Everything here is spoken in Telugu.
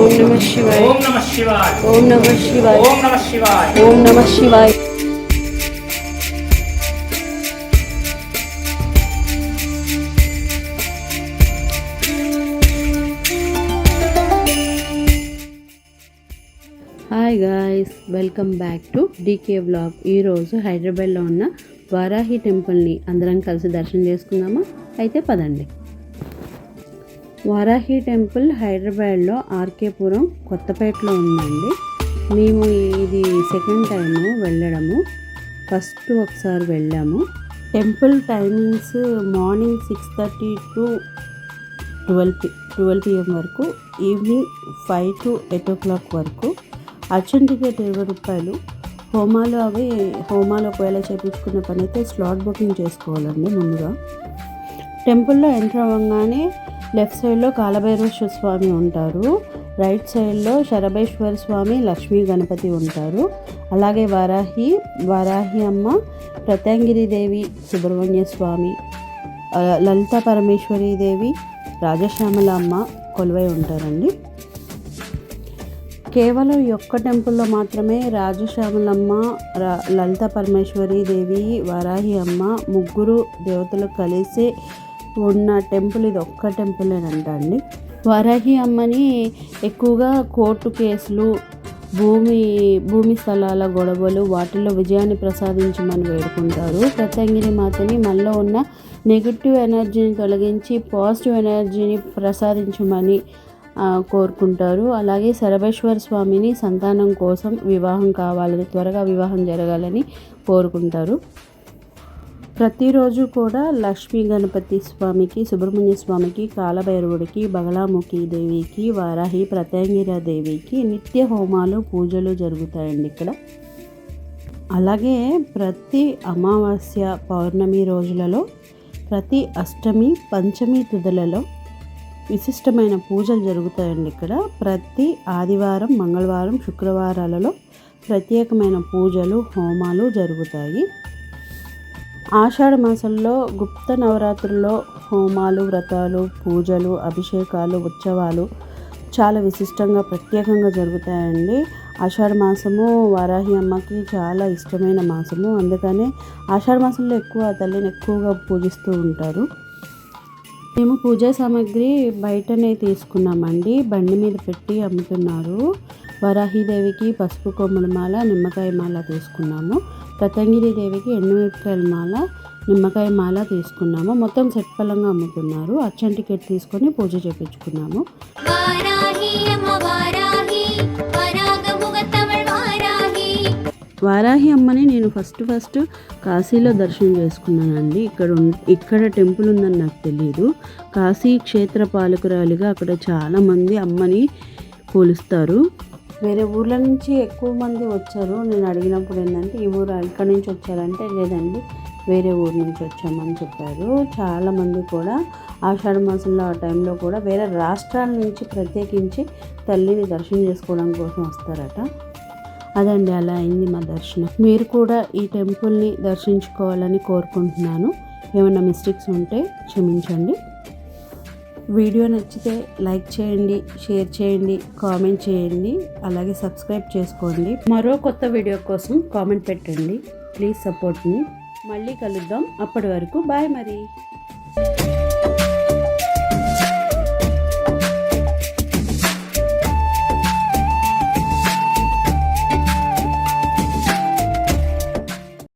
ఓం నమ శివాయ. ఓం నమ శివాయ. ఓం నమ శివాయ. ఓం నమ శివాయ. ఓం నమ శివాయ. Hi guys welcome back to DK blog ఈరోజు హైదరాబాద్లో ఉన్న వారాహి టెంపుల్ని అందరం కలిసి దర్శనం చేసుకుందామా? అయితే పదండి. వారాహి టెంపుల్ హైదరాబాద్లో ఆర్కేపురం కొత్తపేటలో ఉందండి. మేము ఇది సెకండ్ టైము వెళ్ళడము. ఫస్ట్ ఒకసారి వెళ్ళాము. Temple timings morning six thirty to twelve P twelve PM వరకు evening five to eight o'clock వరకు. అర్చన్ టికెట్ ఇరవై రూపాయలు. హోమాలు అవి హోమాలు ఒకవేళ చేపించుకున్న పని అయితే స్లాట్ బుకింగ్ చేసుకోవాలండి ముందుగా. టెంపుల్లో ఎంటర్ అవ్వగానే లెఫ్ట్ సైడ్లో కాలభైరవేశ్వర స్వామి ఉంటారు. రైట్ సైడ్లో శరభేశ్వర స్వామి లక్ష్మీ గణపతి ఉంటారు. అలాగే వారాహి వారాహి అమ్మ ప్రత్యంగిరిదేవి సుబ్రహ్మణ్య స్వామి లలిత పరమేశ్వరీదేవి రాజశ్యామల అమ్మ కొలువై ఉంటారండి. కేవలం ఈ ఒక్క టెంపుల్లో మాత్రమే రాజశ్యామలమ్మ లలిత పరమేశ్వరి దేవి వారాహి అమ్మ ముగ్గురు దేవతలు కలిసి ఉన్న టెంపుల్ ఇది ఒక్క టెంపులేనంట అండి. వరహి అమ్మని ఎక్కువగా కోర్టు కేసులు భూమి భూమి స్థలాల గొడవలు వాటిల్లో విజయాన్ని ప్రసాదించమని వేడుకుంటారు. ప్రత్యంగిరి మాతని మనలో ఉన్న నెగిటివ్ ఎనర్జీని తొలగించి పాజిటివ్ ఎనర్జీని ప్రసాదించమని కోరుకుంటారు. అలాగే సర్వేశ్వర స్వామిని సంతానం కోసం వివాహం కావాలని త్వరగా వివాహం జరగాలని కోరుకుంటారు. ప్రతిరోజు కూడా లక్ష్మీ గణపతి స్వామికి సుబ్రహ్మణ్య స్వామికి కాలభైరవుడికి బగలాముఖి దేవికి వారాహి ప్రత్యంగిర దేవికి నిత్య హోమాలు పూజలు జరుగుతాయండి ఇక్కడ. అలాగే ప్రతి అమావాస్య పౌర్ణమి రోజులలో ప్రతి అష్టమి పంచమి తుదలలో విశిష్టమైన పూజలు జరుగుతాయండి ఇక్కడ. ప్రతి ఆదివారం మంగళవారం శుక్రవారాలలో ప్రత్యేకమైన పూజలు హోమాలు జరుగుతాయి. ఆషాఢ మాసంలో గుప్త నవరాత్రుల్లో హోమాలు వ్రతాలు పూజలు అభిషేకాలు ఉత్సవాలు చాలా విశిష్టంగా ప్రత్యేకంగా జరుగుతాయండి. ఆషాఢ మాసము వారాహి అమ్మకి చాలా ఇష్టమైన మాసము. అందుకనే ఆషాఢ మాసంలో ఎక్కువ తల్లిని ఎక్కువగా పూజిస్తూ ఉంటారు. మేము పూజా సామాగ్రి బయటనే తీసుకున్నామండి. బండి మీద పెట్టి అమ్ముతున్నారు. వరాహీదేవికి పసుపు కొమ్మల మాల నిమ్మకాయ మాల తీసుకున్నాము. దేవికి ఎండుమిరపకాయల మాల నిమ్మకాయ మాల తీసుకున్నాము. మొత్తం సెట్పలంగా అమ్ముతున్నారు. అచ్చం టికెట్ తీసుకొని పూజ చేపించుకున్నాము. వారాహి అమ్మని నేను ఫస్ట్ ఫస్ట్ కాశీలో దర్శనం చేసుకున్నానండి. ఇక్కడ ఇక్కడ టెంపుల్ ఉందని నాకు తెలియదు కాశీ క్షేత్ర పాలకురాలిగా అక్కడ చాలామంది అమ్మని పోలుస్తారు. వేరే ఊర్ల నుంచి ఎక్కువ మంది వచ్చారు. నేను అడిగినప్పుడు ఏంటంటే ఈ ఊరు ఇక్కడ నుంచి వచ్చారంటే లేదండి వేరే ఊరు నుంచి వచ్చామని చెప్పారు. చాలామంది కూడా ఆషాఢ మాసంలో ఆ టైంలో కూడా వేరే రాష్ట్రాల నుంచి ప్రత్యేకించి తల్లిని దర్శనం చేసుకోవడం కోసం వస్తారట. అదండి అలా అయింది మా దర్శనం. మీరు కూడా ఈ టెంపుల్ని దర్శించుకోవాలని కోరుకుంటున్నాను. ఏమైనా మిస్టేక్స్ ఉంటే క్షమించండి. వీడియో నచ్చితే లైక్ చేయండి షేర్ చేయండి కామెంట్ చేయండి అలాగే సబ్స్క్రైబ్ చేసుకోండి. మరో కొత్త వీడియో కోసం కామెంట్ పెట్టండి. Please support me. మళ్ళీ కలుద్దాం. అప్పటి వరకు బాయ్ మరి.